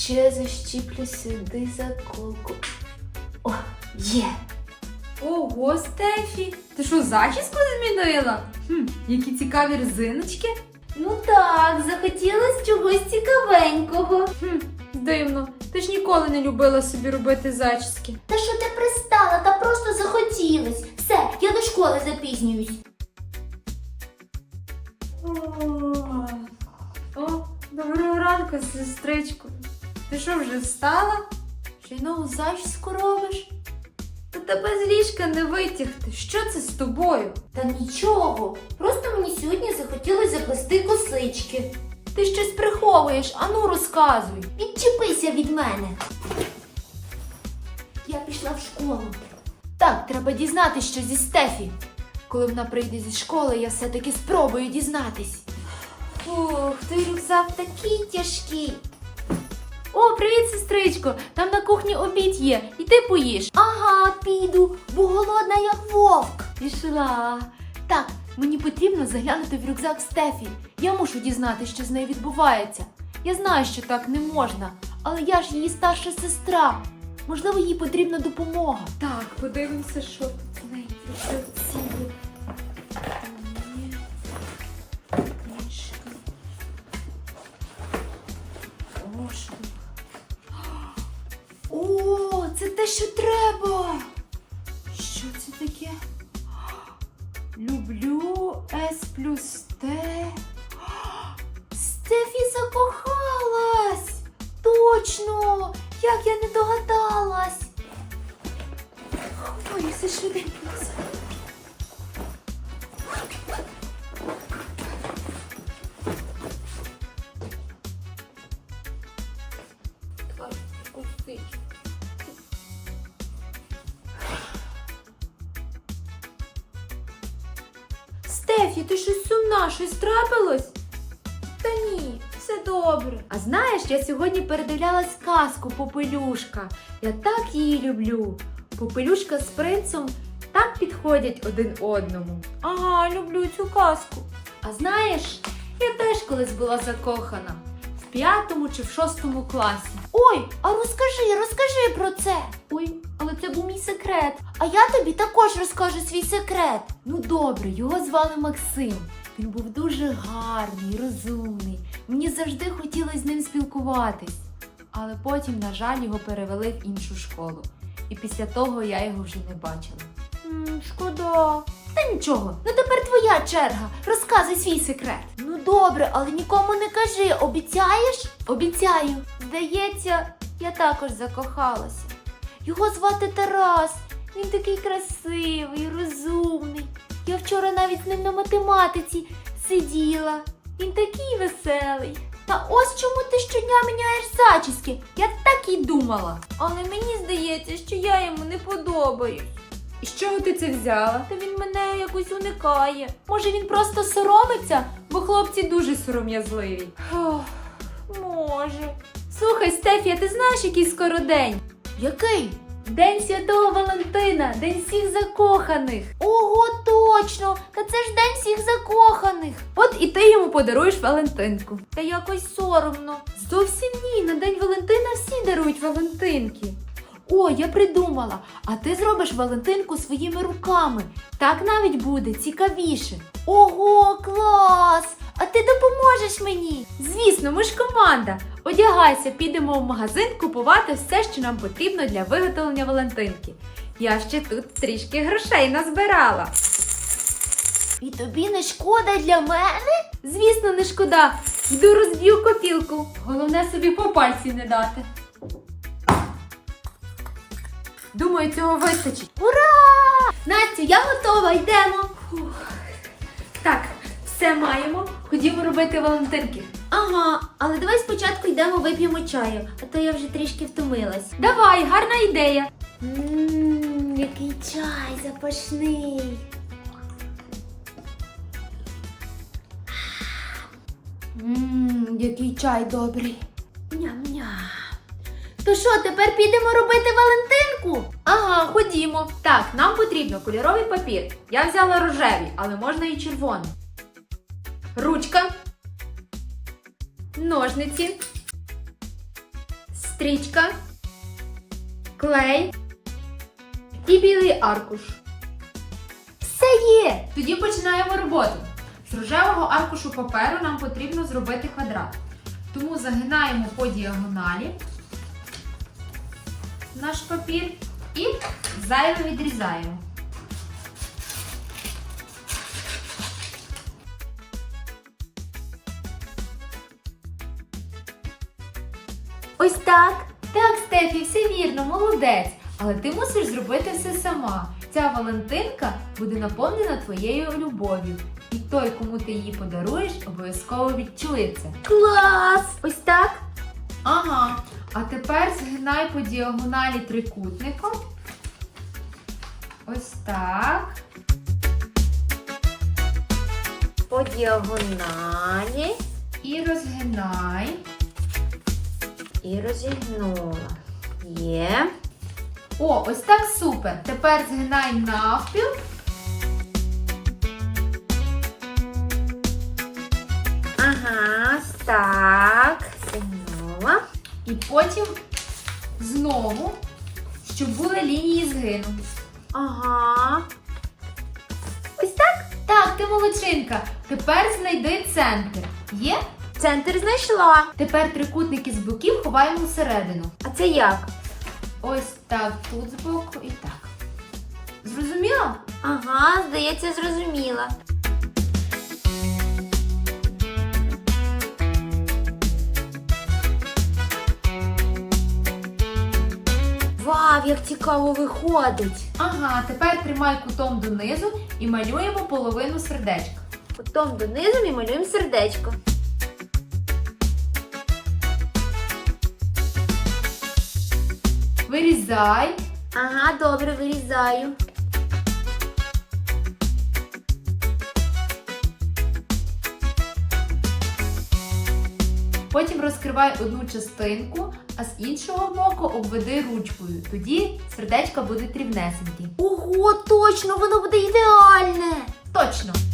Ще защіплю сюди заколку. О, є! Ого, Стефі! Ти що, зачіску змінила? Хм, які цікаві резиночки. Ну так, захотілось чогось цікавенького. Хм, дивно. Ти ж ніколи не любила собі робити зачіски. Та що ти пристала, та просто захотілось. Все, я до школи запізнююсь. О, о доброго ранку, сестричко. Ти що, вже встала? Ще й нову зачіску робиш? Та тебе з ліжка не витягти. Що це з тобою? Та нічого. Просто мені сьогодні захотілося заплести косички. Ти щось приховуєш, ану розказуй. Відчепися від мене. Я пішла в школу. Так, треба дізнатися, що зі Стефі. Коли вона прийде зі школи, я все-таки спробую дізнатись. Ух, той рюкзак такий тяжкий. О, привіт, сестричко! Там на кухні обід є. Іди поїж. Ага, піду, бо голодна як вовк. Пішла. Так, мені потрібно заглянути в рюкзак Стефі. Я мушу дізнатися, що з нею відбувається. Я знаю, що так не можна, але я ж її старша сестра. Можливо, їй потрібна допомога. Так, подивимося, що в неї що треба. Що це таке? Люблю С плюс Т. Стефі закохалась. Точно! Як я не догадалась. Ой, все швиденько. Стефі, ти щось сумна, щось трапилось? Та ні, все добре. А знаєш, я сьогодні передивлялась казку Попелюшка. Я так її люблю. Попелюшка з принцем так підходять один одному. Ага, люблю цю казку. А знаєш, я теж колись була закохана в п'ятому чи в шостому класі. Ой, а розкажи, розкажи про це. Ой, але це був мій секрет. А я тобі також розкажу свій секрет. Ну добре, його звали Максим. Він був дуже гарний, розумний. Мені завжди хотілося з ним спілкуватись. Але потім, на жаль, його перевели в іншу школу. І після того я його вже не бачила. шкода. Та нічого, ну тепер твоя черга. Розказуй свій секрет. Ну добре, але нікому не кажи, обіцяєш? Обіцяю. Здається, я також закохалася. Його звати Тарас. Він такий красивий, розумний. Я вчора навіть з ним на математиці сиділа. Він такий веселий. Та ось чому ти щодня міняєш зачіски. Я так і думала. Але мені здається, що я йому не подобаюсь. І з чого ти це взяла? Та він мене якось уникає. Може він просто соромиться? Бо хлопці дуже сором'язливі. Може. Слухай, Стефія, ти знаєш, який скоро день? Який? День Святого Валентина, день всіх закоханих. Ого, точно! Та це ж день всіх закоханих. От і ти йому подаруєш Валентинку. Та якось соромно. Зовсім ні, на день Валентина всі дарують Валентинки. О, я придумала. А ти зробиш Валентинку своїми руками. Так навіть буде цікавіше. Ого, клас! А ти допоможеш мені? Звісно, ми ж команда. Одягайся, підемо в магазин купувати все, що нам потрібно для виготовлення Валентинки. Я ще тут трішки грошей назбирала. І тобі не шкода для мене? Звісно, не шкода. Йду розб'ю копілку. Головне собі по пальці не дати. Думаю, цього вистачить. Ура! Настю, я готова, йдемо. Так, все маємо. Ходімо робити Валентинки. Ага, але давай спочатку йдемо вип'ємо чаю, а то я вже трішки втомилась. Давай, гарна ідея. Ммм, який чай запашний. Ммм, який чай добрий. Ням-ням. То що, тепер підемо робити Валентинку? Ага, ходімо. Так, нам потрібно кольоровий папір. Я взяла рожевий, але можна і червоний. Ручка. Ножниці. стрічка, клей і білий аркуш. Все є! Тоді починаємо роботу. З рожевого аркушу паперу нам потрібно зробити квадрат. Тому загинаємо по діагоналі наш папір і зайве відрізаємо. Ось так. Так, Стефі, все вірно, молодець. Але ти мусиш зробити все сама. Ця Валентинка буде наповнена твоєю любов'ю. І той, кому ти її подаруєш, обов'язково відчує це. Клас! Ось так. Ага. А тепер згинай по діагоналі трикутником. Ось так. По діагоналі І розгинай. І розігнула. Є. О, ось так супер. Тепер згинай навпіл. Ага, так. Зігнула. І потім знову, щоб були лінії згину. Ага. Ось так. Так, ти молодчинка. Тепер знайди центр. Є? Центр знайшла. Тепер трикутники з боків ховаємо всередину. А це як? Ось так, тут збоку і так. Зрозуміла? Ага, здається, зрозуміла. Вау, як цікаво виходить. Ага, тепер тримай кутом донизу і малюємо половину сердечка. Потім донизу і малюємо сердечко. Вирізай. Ага, добре, вирізаю. Потім розкривай одну частинку, а з іншого боку обведи ручкою. Тоді сердечка буде рівнесенькі. Ого, точно, воно буде ідеальне. Точно!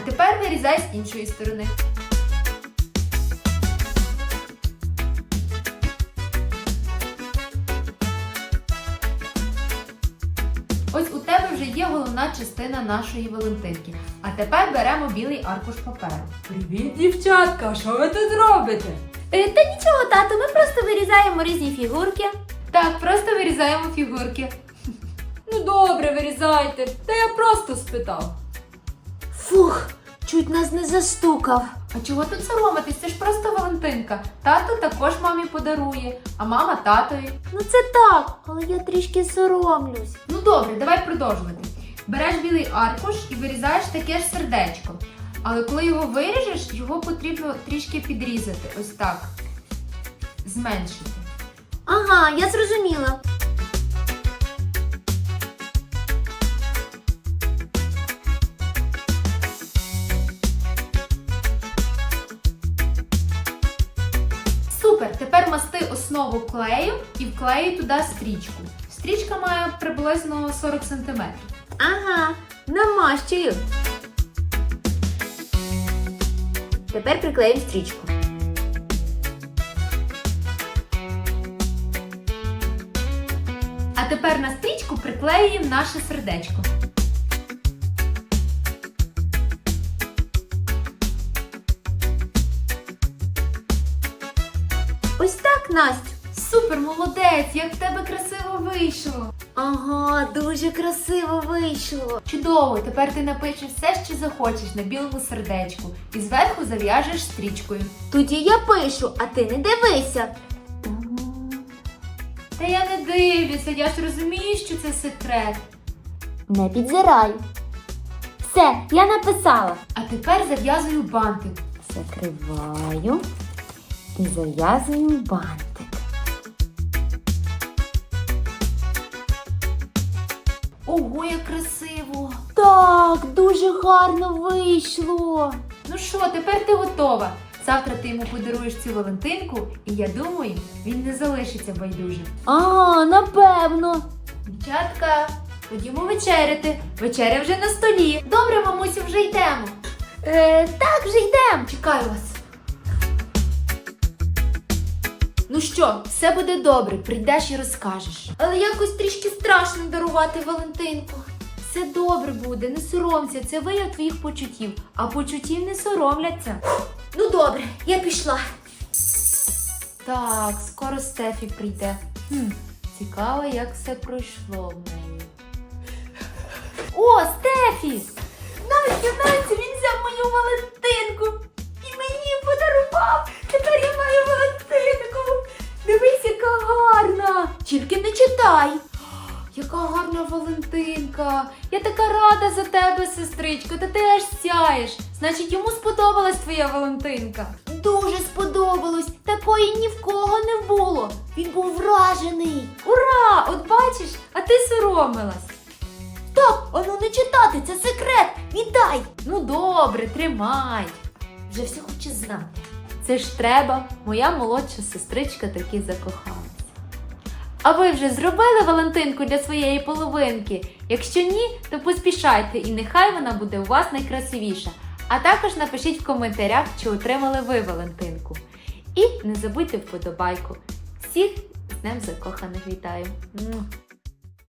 А тепер вирізай з іншої сторони. Ось у тебе вже є головна частина нашої Валентинки. А тепер беремо білий аркуш паперу. Привіт, дівчатка! Що ви тут робите? Е, та нічого, тату, ми просто вирізаємо різні фігурки. Так, просто вирізаємо фігурки. Ну добре, вирізайте. Та я просто спитав. Фух, чуть нас не застукав. А чого тут соромитись? Це ж просто Валентинка. Тато також мамі подарує, а мама татові. Ну це так, але я трішки соромлюсь. Ну добре, давай продовжувати. Береш білий аркуш і вирізаєш таке ж сердечко. Але коли його виріжеш, його потрібно трішки підрізати. Ось так. Зменшити. Ага, я зрозуміла. Супер! Тепер масти основу клею і вклею туди стрічку. Стрічка має приблизно 40 см. Ага, намащую. Тепер приклеїмо стрічку. А тепер на стрічку приклеюємо наше сердечко. Настю. Супер, молодець! Як в тебе красиво вийшло! Ага, дуже красиво вийшло. Чудово! Тепер ти напишеш все, що захочеш на білому сердечку і зверху зав'яжеш стрічкою. Тоді я пишу, а ти не дивися. Та я не дивлюся, я ж розумію, що це секрет. Не підзирай. Все, я написала. А тепер зав'язую бантик. Закриваю і зав'язую бантик. Ого, як красиво! Так, дуже гарно вийшло. Ну що, тепер ти готова. Завтра ти йому подаруєш цю Валентинку, і я думаю, він не залишиться байдужим. А, напевно. Дівчатка, ходімо вечеряти. Вечеря вже на столі. Добре, мамусю, вже йдемо. Е, так, вже йдемо. Чекаю вас. Ну що, все буде добре, прийдеш і розкажеш. Але якось трішки страшно дарувати Валентинку. Все добре буде, не соромся, це вияв твоїх почуттів, а почуттів не соромляться. Ну добре, я пішла. Так, скоро Стефі прийде. Хм, цікаво, як все пройшло в неї. О, Стефі! Навіть знаєте, він взяв мою Валентинку і мені подарував. Тепер я маю Валентинку. Яка гарна. Тільки не читай. Яка гарна Валентинка! Я така рада за тебе, сестричко, ти аж сяєш. Значить, йому сподобалась твоя Валентинка. Дуже сподобалось. Такої ні в кого не було. Він був вражений. Ура! От бачиш, а ти соромилась. Так, ану не читати, це секрет. Віддай. Ну добре, тримай. Вже все хоче знати. Це ж треба, моя молодша сестричка таки закохалась. А ви вже зробили Валентинку для своєї половинки? Якщо ні, то поспішайте і нехай вона буде у вас найкрасивіша. А також напишіть в коментарях, чи отримали ви Валентинку. І не забудьте вподобайку. Всіх з Днем закоханих вітаю!